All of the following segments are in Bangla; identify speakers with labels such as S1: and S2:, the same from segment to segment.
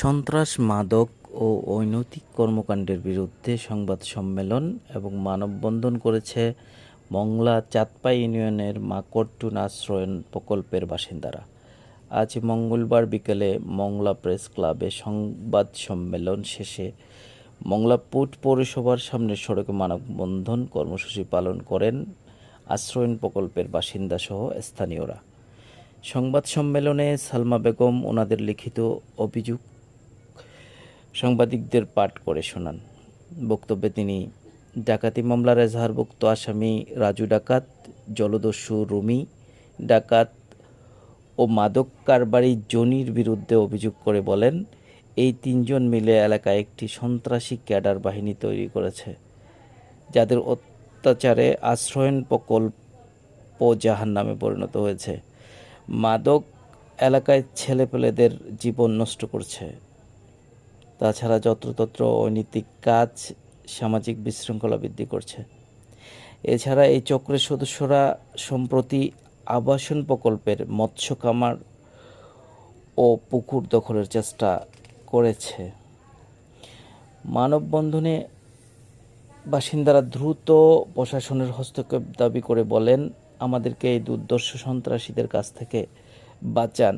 S1: সন্ত্রাস, মাদক ও অনৈতিক কর্মকাণ্ডের বিরুদ্ধে সংবাদ সম্মেলন এবং মানববন্ধন করেছে মংলা চাঁদপাই ইউনিয়নের মাকড়টুন আশ্রয়ন প্রকল্পের বাসিন্দারা। আজ মঙ্গলবার বিকেলে মংলা প্রেস ক্লাবে সংবাদ সম্মেলন শেষে মংলা পুট পৌরসভার সামনের সড়কে মানববন্ধন কর্মসূচি পালন করেন আশ্রয়ন প্রকল্পের বাসিন্দাসহ স্থানীয়রা। সংবাদ সম্মেলনে সালমা বেগম ওনাদের লিখিত অভিযোগ সাংবাদিকদের পাঠ করে শোনান। বক্তব্যে তিনি, ডাকাতি মামলার এজাহারভুক্ত আসামি রাজু ডাকাত, জলদস্যু রুমি ডাকাত ও মাদক কারবারি জনির বিরুদ্ধে অভিযোগ করে বলেন, এই তিনজন মিলে এলাকায় একটি সন্ত্রাসী ক্যাডার বাহিনী তৈরি করেছে, যাদের অত্যাচারে আশ্রয়ন প্রকল্প জাহান নামে পরিণত হয়েছে। মাদক এলাকায় ছেলেপেলেদের জীবন নষ্ট করছে। তাছাড়া যত্রতত্র অনৈতিক কাজ সামাজিক বিশৃঙ্খলা বৃদ্ধি করছে। এছাড়া এই চক্রের সদস্যরা সম্প্রতি আবাসন প্রকল্পের মৎস্য কামার ও পুকুর দখলের চেষ্টা করেছে। মানববন্ধনে বাসিন্দারা দ্রুত প্রশাসনের হস্তক্ষেপ দাবি করে বলেন, আমাদেরকে এই দুর্দর্শ সন্ত্রাসীদের কাছ থেকে বাঁচান।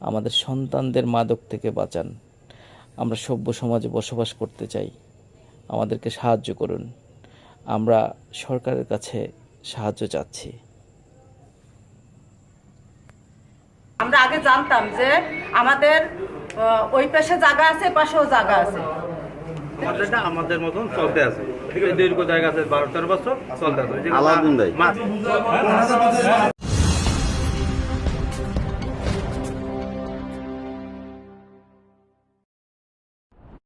S1: আমাদের সন্তানদের মাদক থেকে বাঁচান। আমরা সভ্য সমাজে বসবাস করতে চাই। আমাদেরকে সাহায্য করুন। আমরা সরকারের কাছে সাহায্য চাচ্ছি।
S2: আমরা আগে জানতাম যে আমাদের আহ, ওই পাশে জায়গা আছে পাশেও জায়গা আছে।
S3: আমাদের মতন চলতে আছে। দীর্ঘ জায়গা আছে বারো তেরো বছর চলতে আছে।